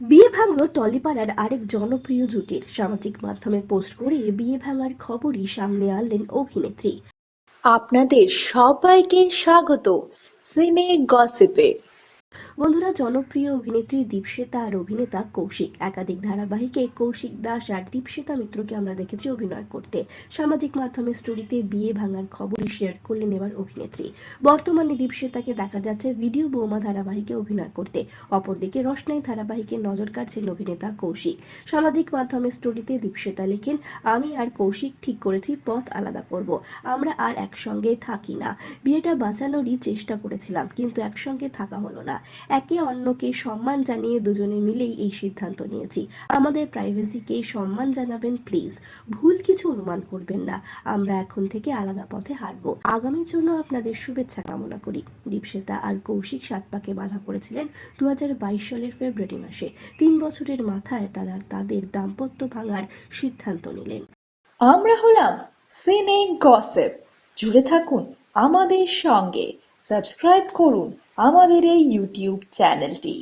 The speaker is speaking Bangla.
বিয়ে ভাঙল টলিপাড়ার আরেক জনপ্রিয় জুটির। সামাজিক মাধ্যমে পোস্ট করে বিয়ে ভাঙার খবরই সামনে আনলেন অভিনেত্রী। আপনাদের সবাইকে স্বাগত। সিনে গসিপে। বন্ধুরা, জনপ্রিয় অভিনেত্রী দীপশ্বেতা আর অভিনেতা কৌশিক। একাধিক ধারাবাহিকে কৌশিক দাস আর দীপশ্বেতা মিত্রকে আমরা দেখেছি অভিনয় করতে। সামাজিক মাধ্যমে স্টোরিতে বিয়ে ভাঙার খবরই শেয়ার করলেন এবার অভিনেত্রী। বর্তমানে দীপশ্বেতাকে দেখা যাচ্ছে ভিডিও বৌমা ধারাবাহিকে অভিনয় করতে। অপরদিকে রসনাই ধারাবাহিকে নজর কাটছেন অভিনেতা কৌশিক। সামাজিক মাধ্যমে স্টোরিতে দীপশ্বেতা লেখেন, আমি আর কৌশিক ঠিক করেছি, পথ আলাদা করব। আমরা আর একসঙ্গে থাকি না। বিয়েটা বাঁচানোরই চেষ্টা করেছিলাম, কিন্তু একসঙ্গে থাকা হলো না। একে অন্যকে সম্মান জানিয়ে দুজনে মিলেই এই সিদ্ধান্ত নিয়েছি। আমাদের প্রাইভেসিকে সম্মান জানাবেন প্লিজ ভুল কিছু অনুমান করবেন না। আমরা এখন থেকে আলাদা পথে হাঁটবো। আগামীর জন্য আপনাদের শুভেচ্ছা কামনা করি। দীপশ্বেতা আর কৌশিক সাত পাকে বাধা পড়েছিলেন দু হাজার বাইশ সালের ফেব্রুয়ারি মাসে। তিন বছরের মাথায় তারা তাদের দাম্পত্য ভাঙার সিদ্ধান্ত নিলেন। আমরা হলাম সিনে গসিপ জুড়ে থাকুন আমাদের সঙ্গে। সাবস্ক্রাইব করুন। আমাদের এই ইউটিউব চ্যানেলটি